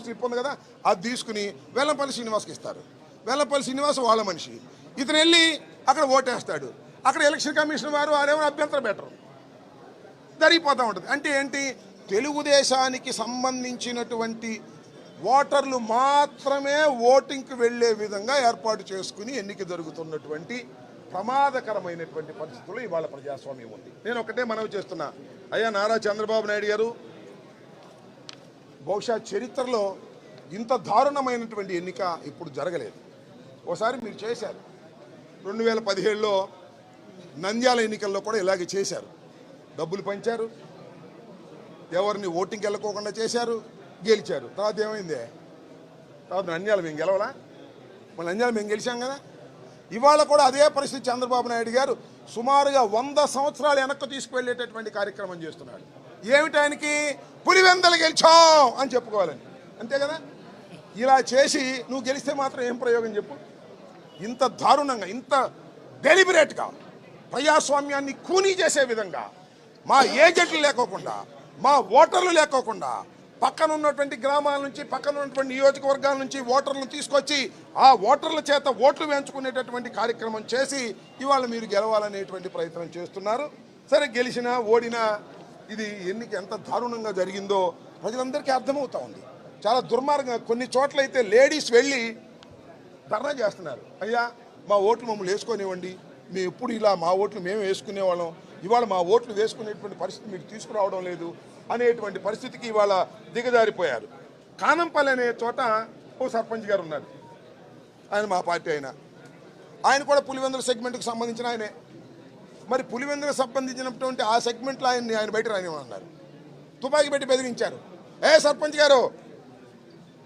Slip ఉంది కదా అది తీసుకుని వెల్లంపల్లి శ్రీనివాస్కి ఇస్తారు. వెల్లంపల్లి శ్రీనివాస్ వాళ్ళ మనిషి. ఇతను వెళ్ళి అక్కడ ఓటేస్తాడు. అక్కడ ఎలక్షన్ కమిషన్ వారు వారేమో అభ్యంతరం పెట్టరు. జరిగిపోతూ ఉంటుంది. అంటే ఏంటి? తెలుగుదేశానికి సంబంధించినటువంటి ఓటర్లు మాత్రమే ఓటింగ్కి వెళ్ళే విధంగా ఏర్పాటు చేసుకుని ఎన్నిక జరుగుతున్నటువంటి ప్రమాదకరమైనటువంటి పరిస్థితుల్లో ఇవాళ ప్రజాస్వామ్యం ఉంది. నేను ఒకటే మనవి చేస్తున్నా. అయ్యా నారా చంద్రబాబు నాయుడు గారు బహుశా చరిత్రలో ఇంత దారుణమైనటువంటి ఎన్నిక ఇప్పుడు జరగలేదు. ఒకసారి మీరు చేశారు. రెండు వేల పదిహేడులో నంద్యాల ఎన్నికల్లో కూడా ఇలాగే చేశారు. డబ్బులు పంచారు. ఎవరిని ఓటింగ్కి వెళ్ళకోకుండా చేశారు. గెలిచారు. తర్వాత ఏమైంది? తర్వాత నంద్యాల మేము గెలవలా? మన నంద్యాల మేము గెలిచాం కదా? ఇవాళ కూడా అదే పరిస్థితి చంద్రబాబు నాయుడు గారు సుమారుగా వంద సంవత్సరాలు వెనక్కి తీసుకువెళ్ళేటటువంటి కార్యక్రమం చేస్తున్నాడు. ఏమిటానికి పులివెందలు గెలిచాం అని చెప్పుకోవాలని అంతే కదా? ఇలా చేసి నువ్వు గెలిస్తే మాత్రం ఏం ప్రయోగం చెప్పు? ఇంత దారుణంగా ఇంత డెలిబరేట్గా ప్రజాస్వామ్యాన్ని కూనీ చేసే విధంగా మా ఏజెంట్లు లేకోకుండా మా ఓటర్లు లేకోకుండా పక్కన ఉన్నటువంటి గ్రామాల నుంచి పక్కన ఉన్నటువంటి నియోజకవర్గాల నుంచి ఓటర్లను తీసుకొచ్చి ఆ ఓటర్ల చేత ఓట్లు వేయించుకునేటటువంటి కార్యక్రమం చేసి ఇవాళ మీరు గెలవాలనేటువంటి ప్రయత్నం చేస్తున్నారు. సరే గెలిచినా ఓడినా ఇది ఎన్నిక ఎంత దారుణంగా జరిగిందో ప్రజలందరికీ అర్థమవుతా ఉంది. చాలా దుర్మార్గంగా కొన్ని చోట్లయితే లేడీస్ వెళ్ళి ధర్నా చేస్తున్నారు. అయ్యా మా ఓట్లు మమ్మల్ని వేసుకొనివ్వండి. మేము ఎప్పుడు ఇలా మా ఓట్లు మేము వేసుకునేవాళ్ళం ఇవాళ మా ఓట్లు వేసుకునేటువంటి పరిస్థితి మీరు తీసుకురావడం లేదు అనేటువంటి పరిస్థితికి ఇవాళ దిగజారిపోయారు. కానంపల్లి అనే చోట ఓ సర్పంచ్ గారు ఉన్నారు. ఆయన మా పార్టీ ఆయన ఆయన కూడా పులివెందుల సెగ్మెంట్కి సంబంధించిన ఆయనే. మరి పులివెందుకు సంబంధించినటువంటి ఆ సెగ్మెంట్లో ఆయన్ని ఆయన బయట రానివ్వమన్నారు. తుపాకీ పెట్టి బెదిరించారు. ఏ సర్పంచ్ గారు?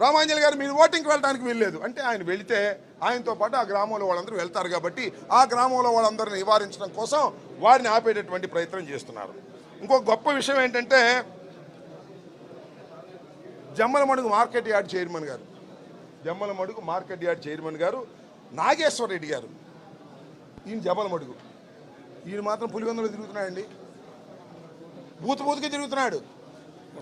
రామాంజలి గారు మీరు ఓటింగ్కి వెళ్ళడానికి వీల్లేదు. అంటే ఆయన వెళితే ఆయనతో పాటు ఆ గ్రామంలో వాళ్ళందరూ వెళ్తారు కాబట్టి ఆ గ్రామంలో వాళ్ళందరిని నివారించడం కోసం వారిని ఆపేటటువంటి ప్రయత్నం చేస్తున్నారు. ఇంకొక గొప్ప విషయం ఏంటంటే జమ్మలమడుగు మార్కెట్ యార్డ్ చైర్మన్ గారు. జమ్మలమడుగు మార్కెట్ యార్డ్ చైర్మన్ గారు నాగేశ్వర రెడ్డి గారు. ఈయన జమ్మలమడుగు. ఈయన మాత్రం పులివెందులో తిరుగుతున్నాడండి. బూత్ బూత్కి తిరుగుతున్నాడు.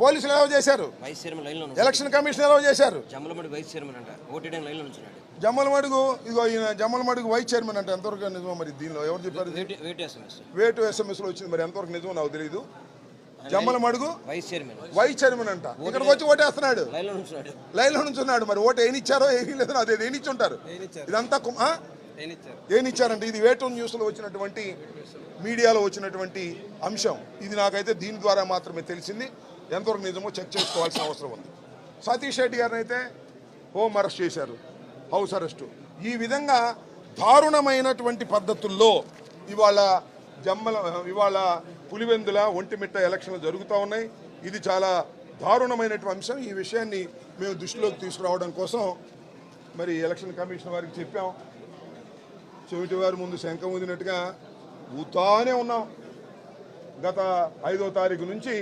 పోలీసులు ఎలా చేశారు. వైస్ చైర్మన్ లైన్లో ఎలక్షన్ కమిషన్ ఎలా చేశారు. జమ్మలమడి వైస్ చైర్మన్ అంట. ఓటీడీ లైన్లో ఉంచున్నాడు జమ్మలమడుగు ఇగో ఈయన జమ్మలమడుగు వైస్ చైర్మన్ అంటే. ఎంతవరకు నిజమో మరి దీనిలో? ఎవరు చెప్పారు వేటు ఎస్ఎంఎస్లో వచ్చింది మరి. ఎంతవరకు నిజమో నాకు తెలియదు Jammalamadugu vice chairman vice chairman అంట. ఇక్కడికి వచ్చి ఓటేస్తున్నాడు. లైన్లో లైన్లో నుంచి ఉన్నాడు మరి. ఓటు ఏనిచ్చారో ఏమీ లేదో అదే ఏనిచ్చి ఉంటారు? ఇదంతా? ఏనిచ్చారంటే ఇది వేటూన్ న్యూస్లో వచ్చినటువంటి మీడియాలో వచ్చినటువంటి అంశం. ఇది నాకైతే దీని ద్వారా మాత్రమే తెలిసింది. ఎంతవరకు నిజమో చెక్ చేసుకోవాల్సిన అవసరం ఉంది. సతీష్ రెడ్డి గారిని అయితే హోమ్ అరెస్ట్ చేశారు. House arrest. ఈ విధంగా దారుణమైనటువంటి పద్ధతుల్లో ఇవాళ జమ్మల ఇవాళ పులివెందుల ఒంటిమిట్ట ఎలక్షన్లు జరుగుతూ ఉన్నాయి. ఇది చాలా దారుణమైనటువంటి అంశం. ఈ విషయాన్ని మేము దృష్టిలోకి తీసుకురావడం కోసం మరి ఎలక్షన్ కమిషన్ వారికి చెప్పాం. చెవిటివారి ముందు శంఖం ఊదినట్టుగా ఊతానే ఉన్నాం. గత ఐదో తారీఖు నుంచి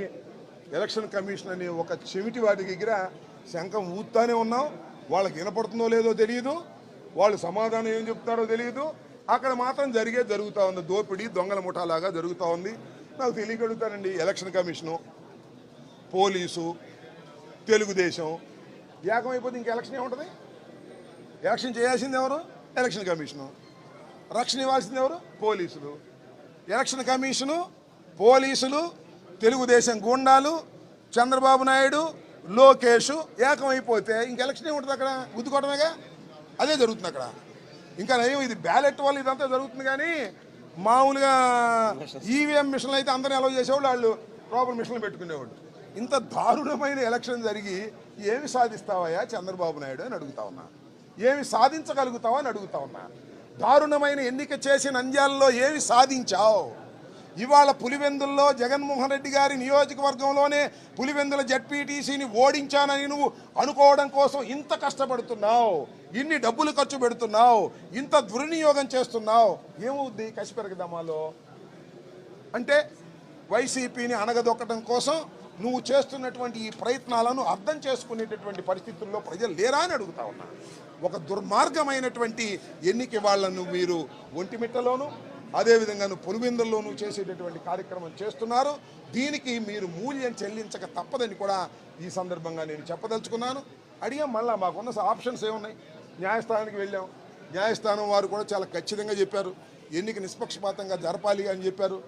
ఎలక్షన్ కమిషన్ అనే ఒక చెవిటి వాటి దగ్గర శంఖం ఊతానే ఉన్నాం. వాళ్ళకి వినపడుతుందో లేదో తెలియదు వాళ్ళు సమాధానం ఏం చెప్తారో తెలియదు అక్కడ మాత్రం జరిగే జరుగుతూ ఉంది. దోపిడీ దొంగల ముఠాలాగా జరుగుతూ ఉంది. నాకు తెలియగలుగుతానండి ఎలక్షన్ కమిషను పోలీసు తెలుగుదేశం. ఏకమైపోతే ఇంక ఎలక్షన్ ఏముంటుంది? ఎలక్షన్ చేయాల్సింది ఎవరు? Election commission. రక్షణ ఇవ్వాల్సింది ఎవరు? పోలీసులు. ఎలక్షన్ కమిషను పోలీసులు తెలుగుదేశం గుండాలు చంద్రబాబు నాయుడు లోకేష్ ఏకమైపోతే ఇంక ఎలక్షన్ ఏముంటుంది అక్కడ? గుద్దుకోవడమేగా అదే జరుగుతుంది అక్కడ. ఇంకా నయం ఇది బ్యాలెట్ వల్ల ఇదంతా జరుగుతుంది కానీ మామూలుగా ఈవీఎం మిషన్లు అయితే అందరిని అలౌ చేసేవాళ్ళు వాళ్ళు ప్రాపర్ మిషన్లు పెట్టుకునేవాళ్ళు. ఇంత దారుణమైన ఎలక్షన్ జరిగి ఏమి సాధిస్తావయ్యా చంద్రబాబు నాయుడు అని అడుగుతా ఉన్నా. ఏమి సాధించగలుగుతావా అని అడుగుతా ఉన్నా. దారుణమైన ఎన్నిక చేసి నంద్యాలలో ఏమి సాధించావు? ఇవాళ పులివెందుల్లో జగన్మోహన్ రెడ్డి గారి నియోజకవర్గంలోనే పులివెందుల జడ్పీటీసీని ఓడించానని నువ్వు అనుకోవడం కోసం ఇంత కష్టపడుతున్నావు? ఇన్ని డబ్బులు ఖర్చు పెడుతున్నావు? ఇంత దుర్వినియోగం చేస్తున్నావు? ఏమవుద్ది కసిపెరగదమాలో అంటే వైసీపీని అణగదొక్కడం కోసం నువ్వు చేస్తున్నటువంటి ఈ ప్రయత్నాలను అర్థం చేసుకునేటటువంటి పరిస్థితుల్లో ప్రజలు లేరా అని అడుగుతా ఉన్నాను ఒక దుర్మార్గమైనటువంటి ఎన్నిక వాళ్ళను మీరు ఒంటిమిట్టలోను అదేవిధంగా నువ్వు పులివెందుల్లోనూ చేసేటటువంటి కార్యక్రమం చేస్తున్నారు. దీనికి మీరు మూల్యం చెల్లించక తప్పదని కూడా ఈ సందర్భంగా నేను చెప్పదలుచుకున్నాను. అడిగా మళ్ళీ మాకున్న ఆప్షన్స్ ఏమున్నాయి? న్యాయస్థానానికి వెళ్ళాం. న్యాయస్థానం వారు కూడా చాలా ఖచ్చితంగా చెప్పారు. ఎన్నిక నిష్పక్షపాతంగా జరపాలి అని చెప్పారు.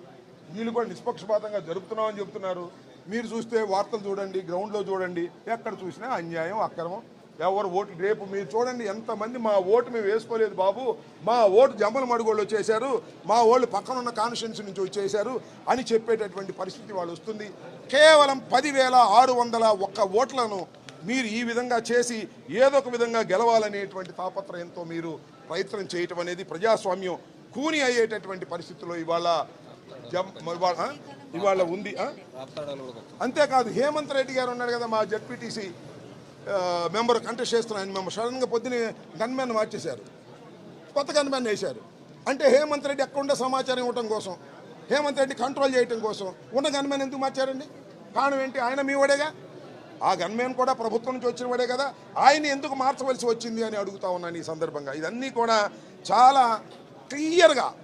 వీళ్ళు కూడా నిష్పక్షపాతంగా జరుపుతున్నామని చెప్తున్నారు. మీరు చూస్తే వార్తలు చూడండి గ్రౌండ్లో చూడండి ఎక్కడ చూసినా అన్యాయం అక్రమం ఎవరు ఓటు? రేపు మీరు చూడండి ఎంతమంది మా ఓటు మేము వేసుకోలేదు బాబు. మా ఓటు జమ్మల మడుగోళ్ళు వచ్చేసారు మా వాళ్ళు పక్కనున్న కాన్స్టిట్యున్సీ నుంచి వచ్చేసారు అని చెప్పేటటువంటి పరిస్థితి వాళ్ళు వస్తుంది. కేవలం పదివేల ఆరు వందల ఒక్క ఓట్లను మీరు ఈ విధంగా చేసి ఏదో ఒక విధంగా గెలవాలనేటువంటి తాపత్రయంతో మీరు ప్రయత్నం చేయటం అనేది ప్రజాస్వామ్యం కూని అయ్యేటటువంటి పరిస్థితుల్లో ఇవాళ ఇవాళ ఉంది? అంతేకాదు హేమంత్ రెడ్డి గారు ఉన్నాడు కదా మా జడ్పీటీసీ మెంబర్ కంటెస్ట్ చేస్తున్న ఆయన మేము సడన్గా పొద్దున గన్మెన్ మార్చేశారు. కొత్త గన్మెన్ వేశారు. అంటే హేమంత్ రెడ్డి ఎక్కడుండే సమాచారం ఇవ్వటం కోసం హేమంత్ రెడ్డి కంట్రోల్ చేయటం కోసం ఉన్న గన్మెన్ ఎందుకు మార్చారండి? కారణం ఏంటి? ఆయన మీ వాడేగా? ఆ గన్మెన్ కూడా ప్రభుత్వం నుంచి వచ్చిన వాడే కదా. ఆయన ఎందుకు మార్చవలసి వచ్చింది అని అడుగుతా ఉన్నాను ఈ సందర్భంగా. ఇదన్నీ కూడా చాలా క్లియర్గా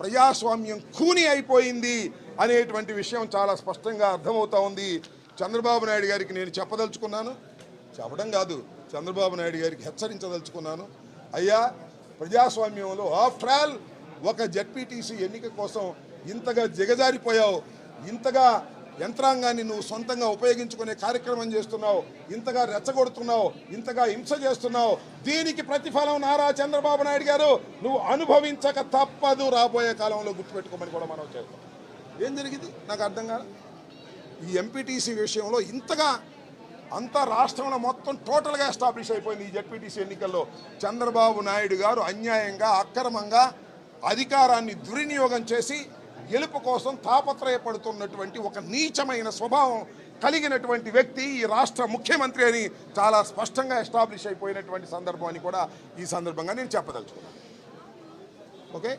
ప్రజాస్వామ్యం కూని అయిపోయింది అనేటువంటి విషయం చాలా స్పష్టంగా అర్థమవుతా ఉంది. చంద్రబాబు నాయుడు గారికి నేను చెప్పదలుచుకున్నాను. చెప్పడం కాదు. చంద్రబాబు నాయుడు గారికి హెచ్చరించదలుచుకున్నాను. అయ్యా ప్రజాస్వామ్యంలో ఆఫ్టర్ ఆల్ ఒక జడ్పీటీసీ ఎన్నిక కోసం ఇంతగా దిగజారిపోయావు. ఇంతగా యంత్రాంగాన్ని నువ్వు సొంతంగా ఉపయోగించుకునే కార్యక్రమం చేస్తున్నావు. ఇంతగా రెచ్చగొడుతున్నావు. ఇంతగా హింస చేస్తున్నావు. దీనికి ప్రతిఫలం నారా చంద్రబాబు నాయుడు గారు. నువ్వు అనుభవించక తప్పదు. రాబోయే కాలంలో గుర్తుపెట్టుకోమని కూడా మనం చేస్తాం. ఏం జరిగింది? నాకు అర్థం కాదు ఈ ఎంపీటీసీ విషయంలో ఇంతగా అంతా రాష్ట్రంలో మొత్తం టోటల్గా ఎస్టాబ్లిష్ అయిపోయింది ఈ జడ్పీటీసీ ఎన్నికల్లో. చంద్రబాబు నాయుడు గారు అన్యాయంగా అక్రమంగా అధికారాన్ని దుర్వినియోగం చేసి గెలుపు కోసం తాపత్రయపడుతున్నటువంటి ఒక నీచమైన స్వభావం కలిగినటువంటి వ్యక్తి ఈ రాష్ట్ర ముఖ్యమంత్రి అని చాలా స్పష్టంగా ఎస్టాబ్లిష్ అయిపోయినటువంటి సందర్భం అని కూడా ఈ సందర్భంగా నేను చెప్పదలుచుకున్నాను. ఓకే?